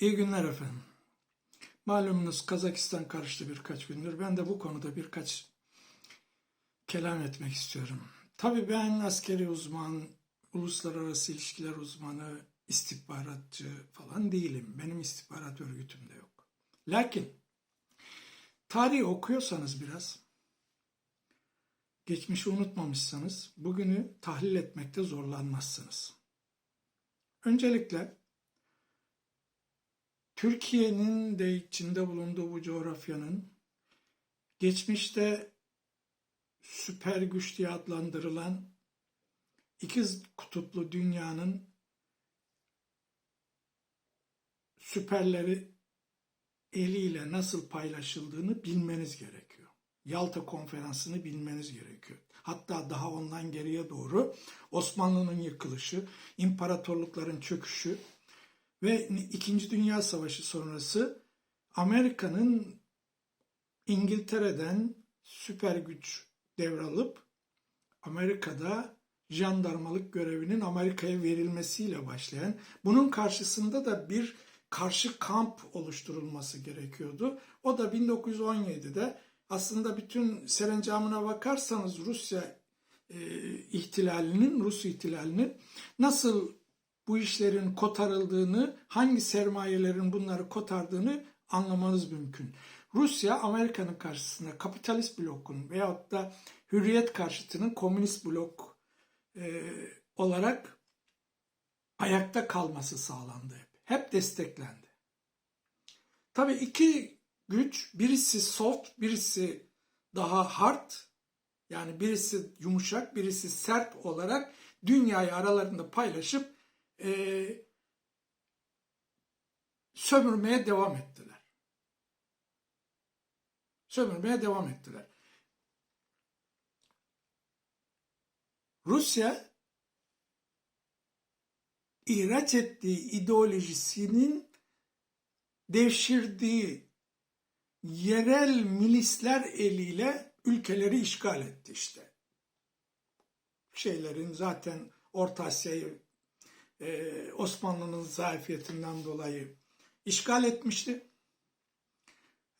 İyi günler efendim. Malumunuz Kazakistan karıştı birkaç gündür. Ben de bu konuda birkaç kelam etmek istiyorum. Tabii ben askeri uzman, uluslararası ilişkiler uzmanı, istihbaratçı falan değilim. Benim istihbarat örgütüm de yok. Lakin tarihi okuyorsanız biraz, geçmişi unutmamışsanız bugünü tahlil etmekte zorlanmazsınız. Öncelikle Türkiye'nin de içinde bulunduğu bu coğrafyanın geçmişte süper güç diye adlandırılan ikiz kutuplu dünyanın süperleri eliyle nasıl paylaşıldığını bilmeniz gerekiyor. Yalta konferansını bilmeniz gerekiyor. Hatta daha ondan geriye doğru Osmanlı'nın yıkılışı, imparatorlukların çöküşü ve İkinci Dünya Savaşı sonrası Amerika'nın İngiltere'den süper güç devralıp Amerika'da jandarmalık görevinin Amerika'ya verilmesiyle başlayan, bunun karşısında da bir karşı kamp oluşturulması gerekiyordu. O da 1917'de aslında bütün serencamına bakarsanız Rusya e, ihtilalinin, Rus ihtilalinin nasıl bu işlerin kotarıldığını, hangi sermayelerin bunları kotardığını anlamanız mümkün. Rusya Amerika'nın karşısında kapitalist blokun veyahut da hürriyet karşıtının komünist blok e, olarak ayakta kalması sağlandı hep. Hep desteklendi. Tabii iki güç, birisi soft, birisi daha hard, yani birisi yumuşak, birisi sert olarak dünyayı aralarında paylaşıp e, sömürmeye devam ettiler. Sömürmeye devam ettiler. Rusya ihraç ettiği ideolojisinin devşirdiği yerel milisler eliyle ülkeleri işgal etti işte. Şeylerin zaten Orta Asya'yı e, Osmanlı'nın zayıfiyetinden dolayı işgal etmişti.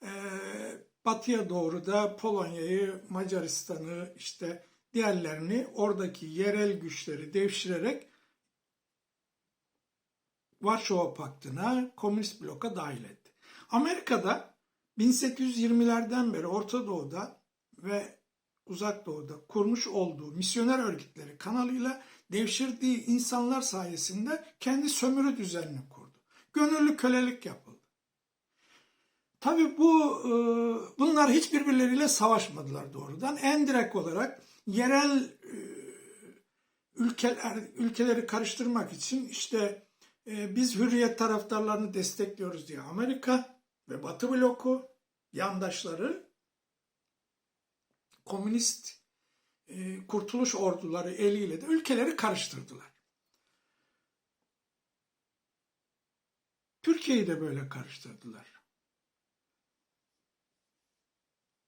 E, batıya doğru da Polonya'yı, Macaristan'ı işte diğerlerini oradaki yerel güçleri devşirerek Varşova Paktı'na, Komünist bloka dahil etti. Amerika'da 1820'lerden beri Orta Doğu'da ve Uzak Doğu'da kurmuş olduğu misyoner örgütleri kanalıyla devşirdiği insanlar sayesinde kendi sömürü düzenini kurdu. Gönüllü kölelik yapıldı. Tabi bu e, bunlar hiçbirbirleriyle savaşmadılar doğrudan. En direkt olarak yerel e, ülkeler ülkeleri karıştırmak için işte e, biz hürriyet taraftarlarını destekliyoruz diye Amerika ve Batı bloku yandaşları komünist e, kurtuluş orduları eliyle de ülkeleri karıştırdılar. Türkiye'yi de böyle karıştırdılar.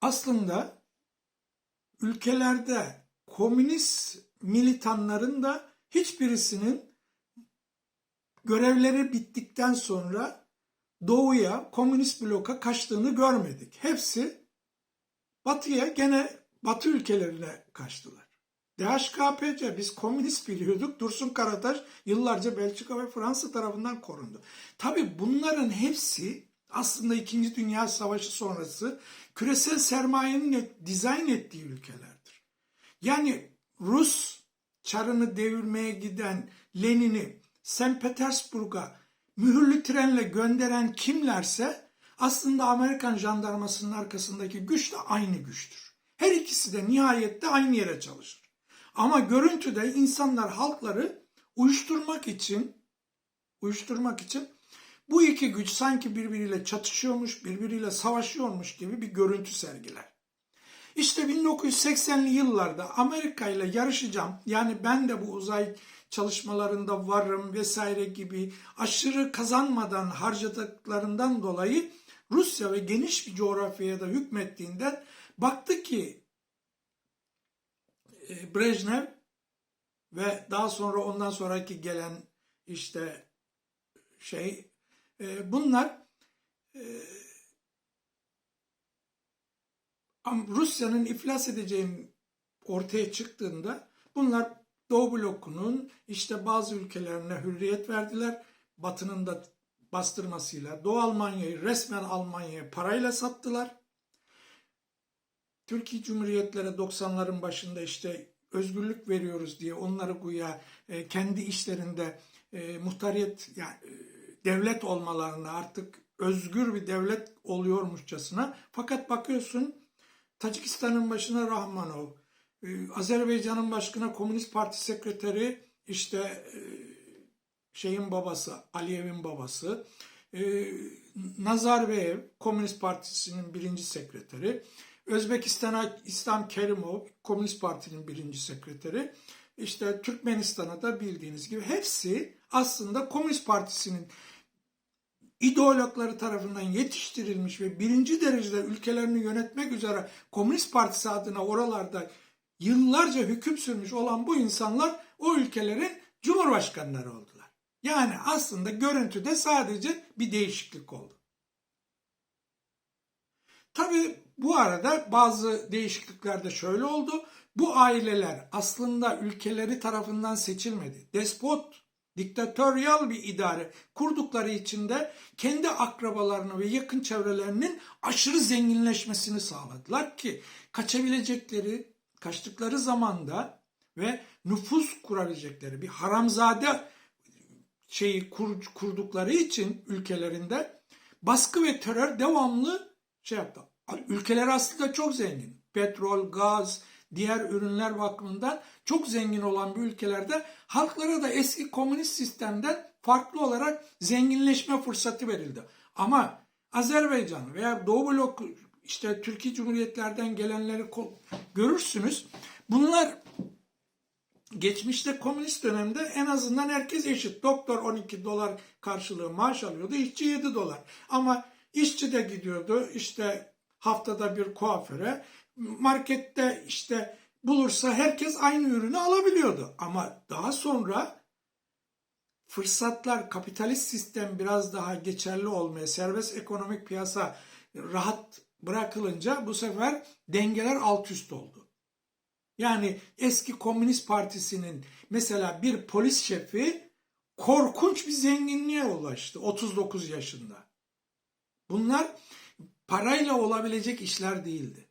Aslında ülkelerde komünist militanların da hiçbirisinin görevleri bittikten sonra doğuya, komünist bloka kaçtığını görmedik. Hepsi batıya gene Batı ülkelerine kaçtılar. DHKPC biz komünist biliyorduk. Dursun Karataş yıllarca Belçika ve Fransa tarafından korundu. Tabi bunların hepsi aslında 2. Dünya Savaşı sonrası küresel sermayenin dizayn ettiği ülkelerdir. Yani Rus çarını devirmeye giden Lenin'i St. Petersburg'a mühürlü trenle gönderen kimlerse aslında Amerikan jandarmasının arkasındaki güç de aynı güçtür. Her ikisi de nihayette aynı yere çalışır. Ama görüntüde insanlar halkları uyuşturmak için uyuşturmak için bu iki güç sanki birbiriyle çatışıyormuş, birbiriyle savaşıyormuş gibi bir görüntü sergiler. İşte 1980'li yıllarda Amerika ile yarışacağım. Yani ben de bu uzay çalışmalarında varım vesaire gibi aşırı kazanmadan harcadıklarından dolayı Rusya ve geniş bir coğrafyaya da hükmettiğinden baktı ki e, Brejnev ve daha sonra ondan sonraki gelen işte şey E, bunlar e, Rusya'nın iflas edeceğin ortaya çıktığında bunlar Doğu blokunun işte bazı ülkelerine hürriyet verdiler. Batı'nın da bastırmasıyla Doğu Almanya'yı resmen Almanya'ya parayla sattılar. Türkiye Cumhuriyetlere 90'ların başında işte özgürlük veriyoruz diye onları güya e, kendi işlerinde e, muhtariyet yani e, devlet olmalarına artık özgür bir devlet oluyormuşçasına. Fakat bakıyorsun Tacikistan'ın başına Rahmanov, e, Azerbaycan'ın başına Komünist Parti sekreteri işte e, şeyin babası, Aliyev'in babası, e, Nazarbayev, Komünist Partisi'nin birinci sekreteri, Özbekistan'a İslam Kerimov, Komünist Parti'nin birinci sekreteri, işte Türkmenistan'a da bildiğiniz gibi hepsi aslında Komünist Partisi'nin ideologları tarafından yetiştirilmiş ve birinci derecede ülkelerini yönetmek üzere Komünist Partisi adına oralarda yıllarca hüküm sürmüş olan bu insanlar o ülkelerin cumhurbaşkanları oldular. Yani aslında görüntüde sadece bir değişiklik oldu. Tabi bu arada bazı değişiklikler de şöyle oldu. Bu aileler aslında ülkeleri tarafından seçilmedi. Despot, diktatöryal bir idare kurdukları için de kendi akrabalarını ve yakın çevrelerinin aşırı zenginleşmesini sağladılar ki kaçabilecekleri, kaçtıkları zamanda ve nüfus kurabilecekleri bir haramzade şeyi kur, kurdukları için ülkelerinde baskı ve terör devamlı şey yaptı. Ülkeler aslında çok zengin. Petrol, gaz, diğer ürünler bakımından çok zengin olan bu ülkelerde halklara da eski komünist sistemden farklı olarak zenginleşme fırsatı verildi. Ama Azerbaycan veya Doğu Blok işte Türkiye Cumhuriyetlerden gelenleri görürsünüz. Bunlar geçmişte komünist dönemde en azından herkes eşit. Doktor 12 dolar karşılığı maaş alıyordu, işçi 7 dolar. Ama işçi de gidiyordu işte haftada bir kuaföre, markette işte bulursa herkes aynı ürünü alabiliyordu. Ama daha sonra fırsatlar kapitalist sistem biraz daha geçerli olmaya, serbest ekonomik piyasa rahat bırakılınca bu sefer dengeler alt üst oldu. Yani eski Komünist Partisi'nin mesela bir polis şefi korkunç bir zenginliğe ulaştı 39 yaşında. Bunlar parayla olabilecek işler değildi.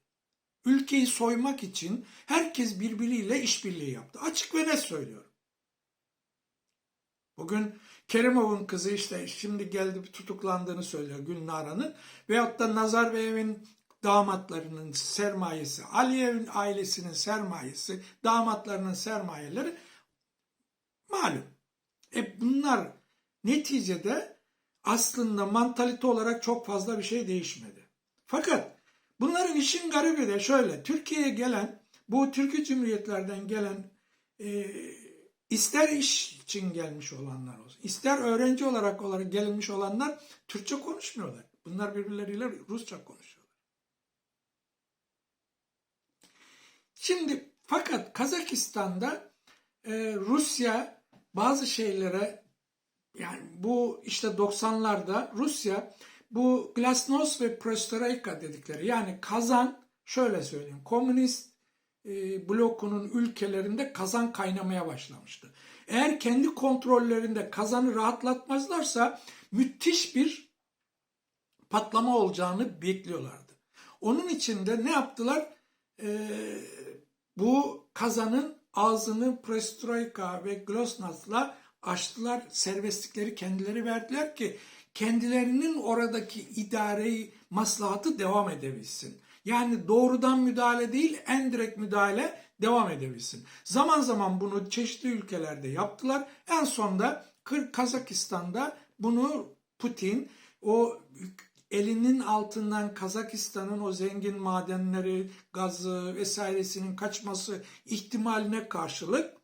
Ülkeyi soymak için herkes birbiriyle işbirliği yaptı. Açık ve net söylüyorum. Bugün Kerimov'un kızı işte şimdi geldi tutuklandığını söylüyor Gülnaran'ın. Veyahut da Nazarbayev'in damatlarının sermayesi, Aliyev'in ailesinin sermayesi, damatlarının sermayeleri malum. E bunlar neticede aslında mantalite olarak çok fazla bir şey değişmedi. Fakat bunların işin garibi de şöyle. Türkiye'ye gelen, bu Türkiye Cumhuriyetlerden gelen e, ister iş için gelmiş olanlar olsun, ister öğrenci olarak olarak gelmiş olanlar Türkçe konuşmuyorlar. Bunlar birbirleriyle Rusça konuşuyorlar. Şimdi fakat Kazakistan'da e, Rusya bazı şeylere yani bu işte 90'larda Rusya bu Glasnost ve Perestroika dedikleri yani kazan şöyle söyleyeyim komünist e, blokunun ülkelerinde kazan kaynamaya başlamıştı. Eğer kendi kontrollerinde kazanı rahatlatmazlarsa müthiş bir patlama olacağını bekliyorlardı. Onun için de ne yaptılar? Ee, bu kazanın ağzını Perestroika ve Glasnost'la açtılar. Serbestlikleri kendileri verdiler ki kendilerinin oradaki idareyi, maslahatı devam edebilsin. Yani doğrudan müdahale değil, en direkt müdahale devam edebilsin. Zaman zaman bunu çeşitli ülkelerde yaptılar. En sonda Kazakistan'da bunu Putin o elinin altından Kazakistan'ın o zengin madenleri, gazı vesairesinin kaçması ihtimaline karşılık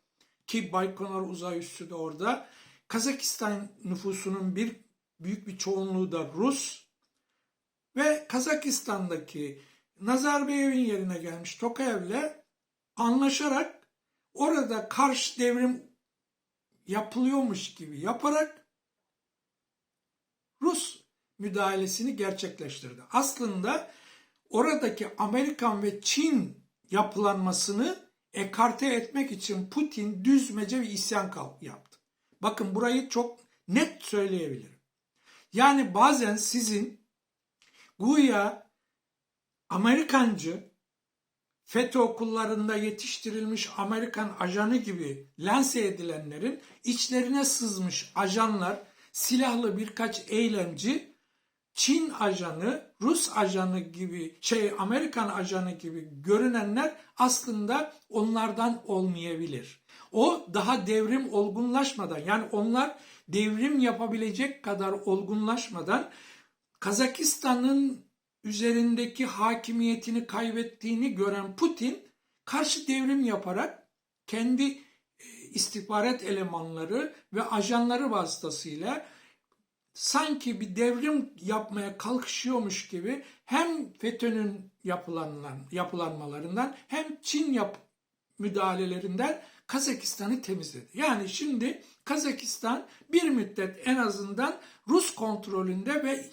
ki Baykonur uzay üssü de orada Kazakistan nüfusunun bir büyük bir çoğunluğu da Rus ve Kazakistan'daki Nazarbayev'in yerine gelmiş Tokayev'le anlaşarak orada karşı devrim yapılıyormuş gibi yaparak Rus müdahalesini gerçekleştirdi. Aslında oradaki Amerikan ve Çin yapılanmasını ekarte etmek için Putin düzmece bir isyan yaptı. Bakın burayı çok net söyleyebilirim. Yani bazen sizin güya Amerikancı FETÖ okullarında yetiştirilmiş Amerikan ajanı gibi lanse edilenlerin içlerine sızmış ajanlar, silahlı birkaç eylemci, Çin ajanı, Rus ajanı gibi, şey Amerikan ajanı gibi görünenler aslında onlardan olmayabilir. O daha devrim olgunlaşmadan yani onlar devrim yapabilecek kadar olgunlaşmadan Kazakistan'ın üzerindeki hakimiyetini kaybettiğini gören Putin karşı devrim yaparak kendi e, istihbarat elemanları ve ajanları vasıtasıyla sanki bir devrim yapmaya kalkışıyormuş gibi hem FETÖ'nün yapılanmalarından hem Çin yap müdahalelerinden Kazakistan'ı temizledi. Yani şimdi Kazakistan bir müddet en azından Rus kontrolünde ve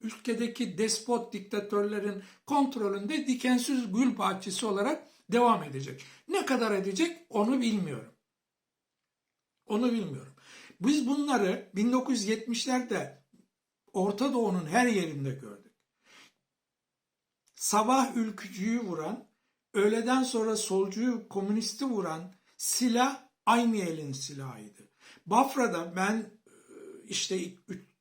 ülkedeki despot diktatörlerin kontrolünde dikensiz gül bahçesi olarak devam edecek. Ne kadar edecek onu bilmiyorum. Onu bilmiyorum. Biz bunları 1970'lerde Orta Doğu'nun her yerinde gördük. Sabah ülkücüyü vuran, öğleden sonra solcuyu, komünisti vuran silah aynı elin silahıydı. Bafra'da ben e, işte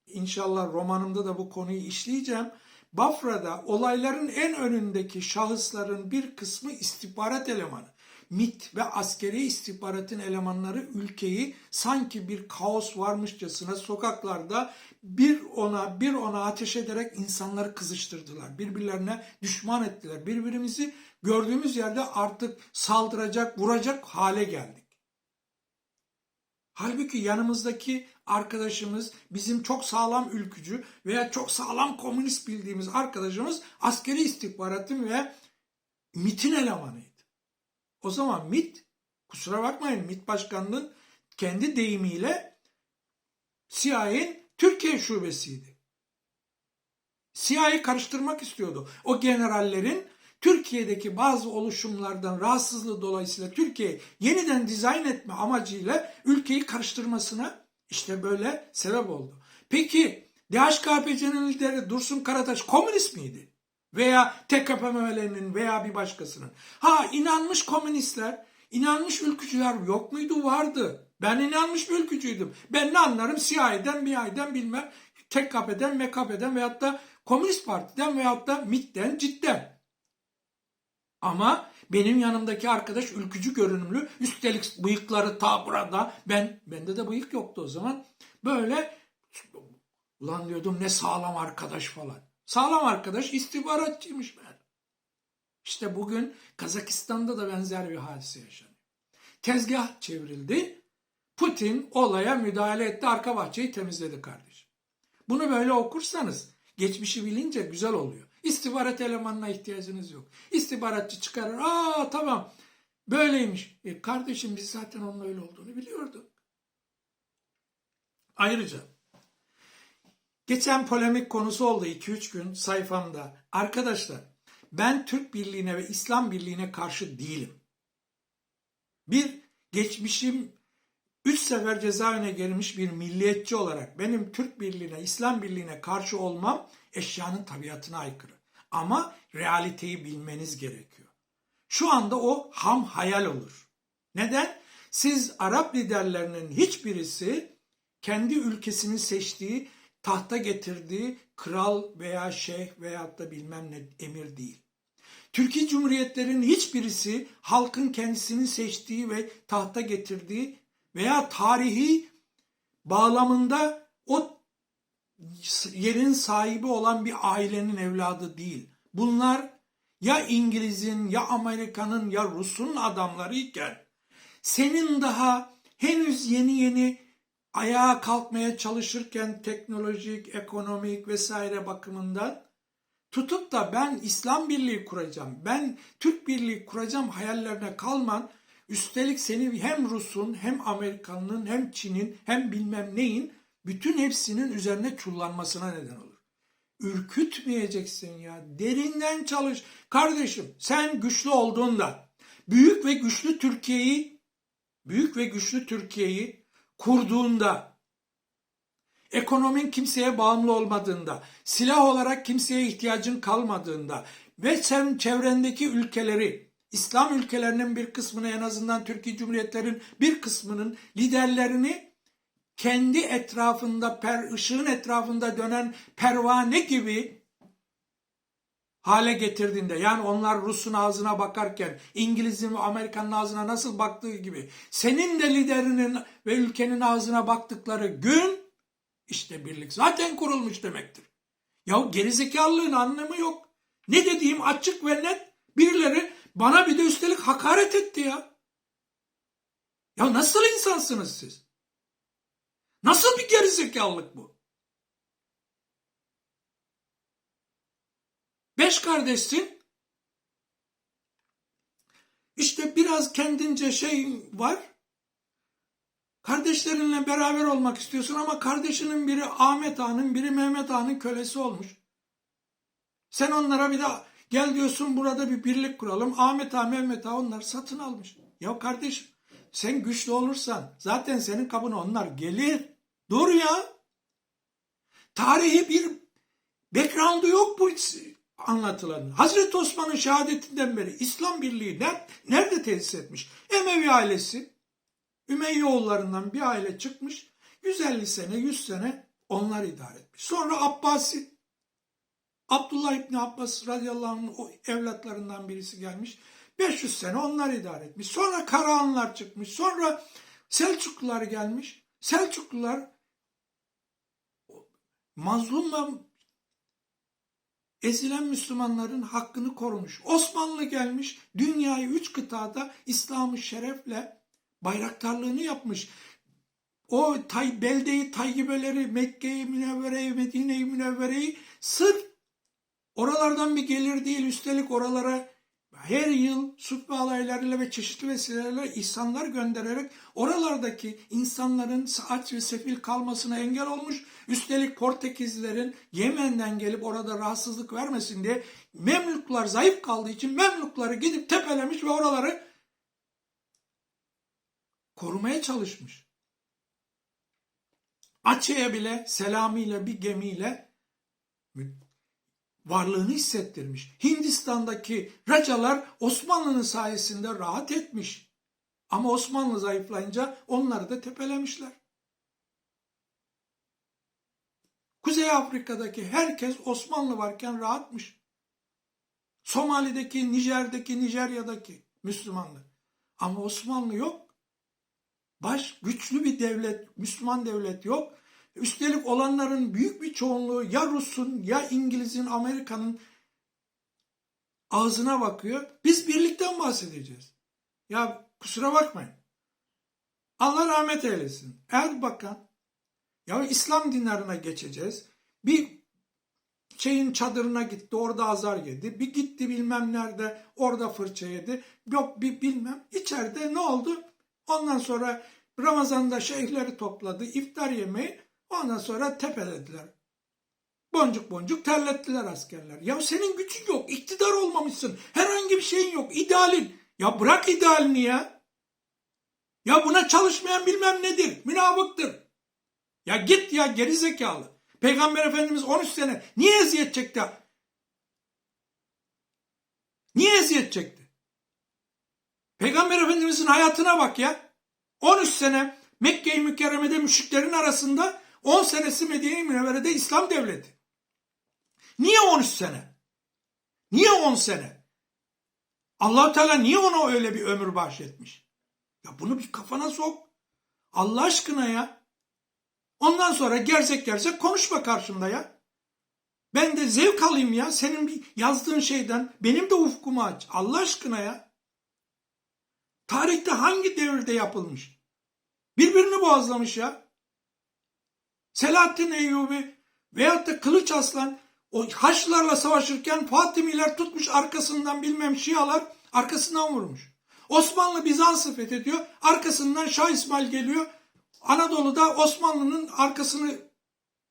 inşallah romanımda da bu konuyu işleyeceğim. Bafra'da olayların en önündeki şahısların bir kısmı istihbarat elemanı. MIT ve askeri istihbaratın elemanları ülkeyi sanki bir kaos varmışçasına sokaklarda bir ona bir ona ateş ederek insanları kızıştırdılar. Birbirlerine düşman ettiler. Birbirimizi gördüğümüz yerde artık saldıracak, vuracak hale geldik. Halbuki yanımızdaki arkadaşımız bizim çok sağlam ülkücü veya çok sağlam komünist bildiğimiz arkadaşımız askeri istihbaratın ve MIT'in elemanıydı. O zaman MIT, kusura bakmayın MIT başkanının kendi deyimiyle CIA'nin Türkiye şubesiydi. CIA'yı karıştırmak istiyordu. O generallerin Türkiye'deki bazı oluşumlardan rahatsızlığı dolayısıyla Türkiye yeniden dizayn etme amacıyla ülkeyi karıştırmasına işte böyle sebep oldu. Peki DHKPC'nin lideri Dursun Karataş komünist miydi? Veya TKPML'nin veya bir başkasının. Ha inanmış komünistler, inanmış ülkücüler yok muydu? Vardı. Ben inanmış bir ülkücüydüm. Ben ne anlarım CIA'den, MIA'den bilmem, TKP'den, MKP'den veyahut da Komünist Parti'den veyahut da MİT'ten, CİT'ten. Ama benim yanımdaki arkadaş ülkücü görünümlü. Üstelik bıyıkları ta burada. Ben, bende de bıyık yoktu o zaman. Böyle ulan diyordum ne sağlam arkadaş falan. Sağlam arkadaş istihbaratçıymış ben. İşte bugün Kazakistan'da da benzer bir hadise yaşanıyor. Tezgah çevrildi. Putin olaya müdahale etti. Arka bahçeyi temizledi kardeşim. Bunu böyle okursanız geçmişi bilince güzel oluyor. İstihbarat elemanına ihtiyacınız yok. İstihbaratçı çıkarır. Aa tamam böyleymiş. E, kardeşim biz zaten onun öyle olduğunu biliyorduk. Ayrıca geçen polemik konusu oldu 2-3 gün sayfamda. Arkadaşlar ben Türk Birliği'ne ve İslam Birliği'ne karşı değilim. Bir geçmişim üç sefer cezaevine girmiş bir milliyetçi olarak benim Türk Birliği'ne, İslam Birliği'ne karşı olmam eşyanın tabiatına aykırı. Ama realiteyi bilmeniz gerekiyor. Şu anda o ham hayal olur. Neden? Siz Arap liderlerinin hiçbirisi kendi ülkesini seçtiği, tahta getirdiği kral veya şeyh veyahut da bilmem ne emir değil. Türkiye Cumhuriyetlerinin hiçbirisi halkın kendisini seçtiği ve tahta getirdiği veya tarihi bağlamında o yerin sahibi olan bir ailenin evladı değil. Bunlar ya İngiliz'in ya Amerika'nın ya Rus'un adamları iken senin daha henüz yeni yeni ayağa kalkmaya çalışırken teknolojik, ekonomik vesaire bakımından tutup da ben İslam Birliği kuracağım, ben Türk Birliği kuracağım hayallerine kalman üstelik seni hem Rus'un hem Amerikan'ın hem Çin'in hem bilmem neyin bütün hepsinin üzerine çullanmasına neden olur. ürkütmeyeceksin ya. Derinden çalış. Kardeşim sen güçlü olduğunda büyük ve güçlü Türkiye'yi büyük ve güçlü Türkiye'yi kurduğunda ekonomin kimseye bağımlı olmadığında, silah olarak kimseye ihtiyacın kalmadığında ve sen çevrendeki ülkeleri, İslam ülkelerinin bir kısmını en azından Türkiye Cumhuriyetlerin bir kısmının liderlerini kendi etrafında, per, ışığın etrafında dönen pervane gibi hale getirdiğinde yani onlar Rus'un ağzına bakarken İngiliz'in ve Amerikan'ın ağzına nasıl baktığı gibi senin de liderinin ve ülkenin ağzına baktıkları gün işte birlik zaten kurulmuş demektir. Ya gerizekalılığın anlamı yok. Ne dediğim açık ve net. Birileri bana bir de üstelik hakaret etti ya. Ya nasıl insansınız siz? Nasıl bir gerizekalılık bu? Beş kardeşsin. İşte biraz kendince şey var. Kardeşlerinle beraber olmak istiyorsun ama kardeşinin biri Ahmet Ağa'nın biri Mehmet Ağa'nın kölesi olmuş. Sen onlara bir de gel diyorsun burada bir birlik kuralım. Ahmet Ağa, Mehmet Ağa onları satın almış. Ya kardeşim sen güçlü olursan zaten senin kabına onlar gelir. Dur ya. Tarihi bir background'u yok bu anlatılan. Hazreti Osman'ın şehadetinden beri İslam Birliği nerede tesis etmiş? Emevi ailesi Ümeyye oğullarından bir aile çıkmış. 150 sene, 100 sene onlar idare etmiş. Sonra Abbasi, Abdullah İbni Abbas radıyallahu anh'ın o evlatlarından birisi gelmiş. 500 sene onlar idare etmiş. Sonra Karahanlar çıkmış. Sonra Selçuklular gelmiş. Selçuklular mazlum ezilen Müslümanların hakkını korumuş. Osmanlı gelmiş. Dünyayı üç kıtada İslam'ı şerefle bayraktarlığını yapmış. O tay, beldeyi, tayyibeleri, Mekke'yi, Münevvere'yi, Medine'yi, Münevvere'yi sırf oralardan bir gelir değil üstelik oralara her yıl sutbe alaylarıyla ve çeşitli vesilelerle ihsanlar göndererek oralardaki insanların aç ve sefil kalmasına engel olmuş. Üstelik Portekizlilerin Yemen'den gelip orada rahatsızlık vermesin diye Memluklar zayıf kaldığı için Memlukları gidip tepelemiş ve oraları korumaya çalışmış. Açı'ya bile selamiyle bir gemiyle varlığını hissettirmiş. Hindistan'daki racalar Osmanlı'nın sayesinde rahat etmiş. Ama Osmanlı zayıflayınca onları da tepelemişler. Kuzey Afrika'daki herkes Osmanlı varken rahatmış. Somali'deki, Nijer'deki, Nijerya'daki Müslümanlık. Ama Osmanlı yok. Baş güçlü bir devlet, Müslüman devlet yok. Üstelik olanların büyük bir çoğunluğu ya Rus'un ya İngiliz'in, Amerika'nın ağzına bakıyor. Biz birlikten bahsedeceğiz. Ya kusura bakmayın. Allah rahmet eylesin. Erbakan ya İslam dinlerine geçeceğiz. Bir şeyin çadırına gitti orada azar yedi. Bir gitti bilmem nerede orada fırça yedi. Yok bir bilmem. İçeride ne oldu? Ondan sonra Ramazan'da şeyhleri topladı. iftar yemeği. Ondan sonra tepelediler. Boncuk boncuk terlettiler askerler. Ya senin gücün yok. iktidar olmamışsın. Herhangi bir şeyin yok. İdealin. Ya bırak idealini ya. Ya buna çalışmayan bilmem nedir. Münafıktır. Ya git ya geri zekalı. Peygamber Efendimiz 13 sene niye eziyet çekti? Niye eziyet çekti? Peygamber Efendimizin hayatına bak ya. 13 sene Mekke-i Mükerreme'de müşriklerin arasında 10 senesi Medine-i Münevvere'de İslam devleti. Niye 13 sene? Niye 10 sene? allah Teala niye ona öyle bir ömür bahşetmiş? Ya bunu bir kafana sok. Allah aşkına ya. Ondan sonra gerzek gerzek konuşma karşımda ya. Ben de zevk alayım ya. Senin bir yazdığın şeyden benim de ufkumu aç. Allah aşkına ya. Tarihte hangi devirde yapılmış? Birbirini boğazlamış ya. Selahattin Eyyubi veyahut da Kılıç Aslan o Haçlılarla savaşırken Fatimiler tutmuş arkasından bilmem Şialar arkasından vurmuş. Osmanlı Bizans'ı fethediyor. Arkasından Şah İsmail geliyor. Anadolu'da Osmanlı'nın arkasını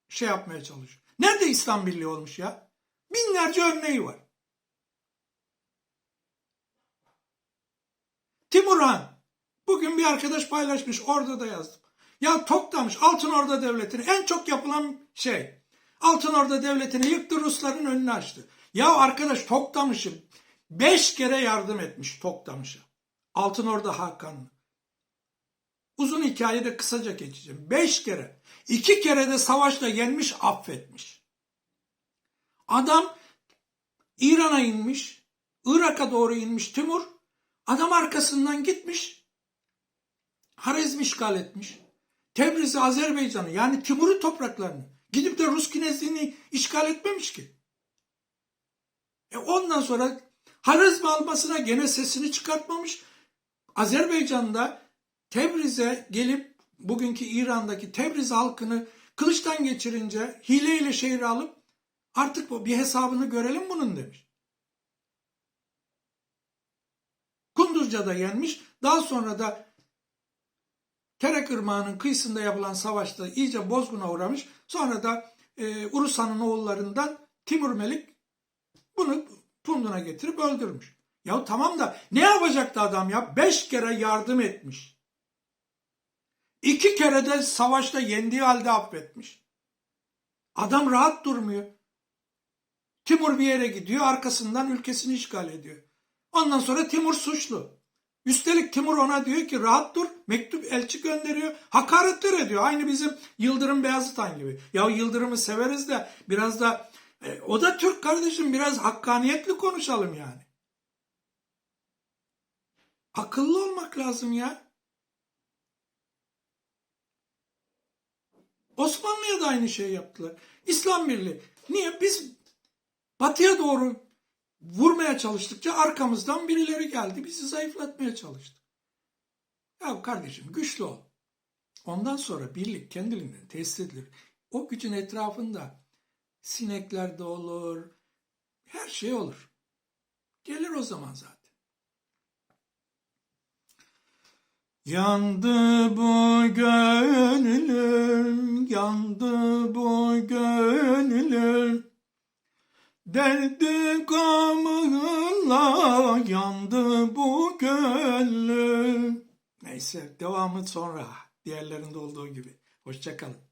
şey yapmaya çalışıyor. Nerede İslam Birliği olmuş ya? Binlerce örneği var. Timurhan. Bugün bir arkadaş paylaşmış. Orada da yazdım. Ya Tok'tamış Altın Orda Devleti'ni en çok yapılan şey. Altın Orda Devleti'ni yıktı Rusların önünü açtı. Ya arkadaş Tok'tamış'ı beş kere yardım etmiş Tok'tamış'a. Altın Orda Hakan'ı. Uzun hikayede kısaca geçeceğim. Beş kere. iki kere de savaşla yenmiş affetmiş. Adam İran'a inmiş. Irak'a doğru inmiş Timur. Adam arkasından gitmiş. Harezm işgal etmiş. Tebriz'i Azerbaycan'ı yani Timur'un topraklarını gidip de Rus Kinezliğini işgal etmemiş ki. E ondan sonra Harezm almasına gene sesini çıkartmamış. Azerbaycan'da Tebriz'e gelip bugünkü İran'daki Tebriz halkını kılıçtan geçirince hileyle şehri alıp artık bu bir hesabını görelim bunun demiş. Kunduzca'da yenmiş. Daha sonra da Terek Irmağı'nın kıyısında yapılan savaşta iyice bozguna uğramış. Sonra da e, Urusa'nın oğullarından Timur Melik bunu punduna getirip öldürmüş. Ya tamam da ne yapacaktı adam ya? Beş kere yardım etmiş. İki kere de savaşta yendiği halde affetmiş. Adam rahat durmuyor. Timur bir yere gidiyor, arkasından ülkesini işgal ediyor. Ondan sonra Timur suçlu. Üstelik Timur ona diyor ki rahat dur, mektup elçi gönderiyor, hakaretler ediyor. Aynı bizim Yıldırım Beyazıtan gibi. Ya Yıldırım'ı severiz de biraz da e, o da Türk kardeşim biraz hakkaniyetli konuşalım yani. Akıllı olmak lazım ya. Osmanlı'ya da aynı şey yaptılar. İslam Birliği. Niye? Biz batıya doğru vurmaya çalıştıkça arkamızdan birileri geldi. Bizi zayıflatmaya çalıştı. Ya kardeşim güçlü ol. Ondan sonra birlik kendiliğinden tesis edilir. O gücün etrafında sinekler de olur, her şey olur. Gelir o zaman zaten. Yandı bu gönlüm, yandı bu gönlüm. Derdi gamınla yandı bu gönlüm. Neyse devamı sonra diğerlerinde olduğu gibi. Hoşçakalın.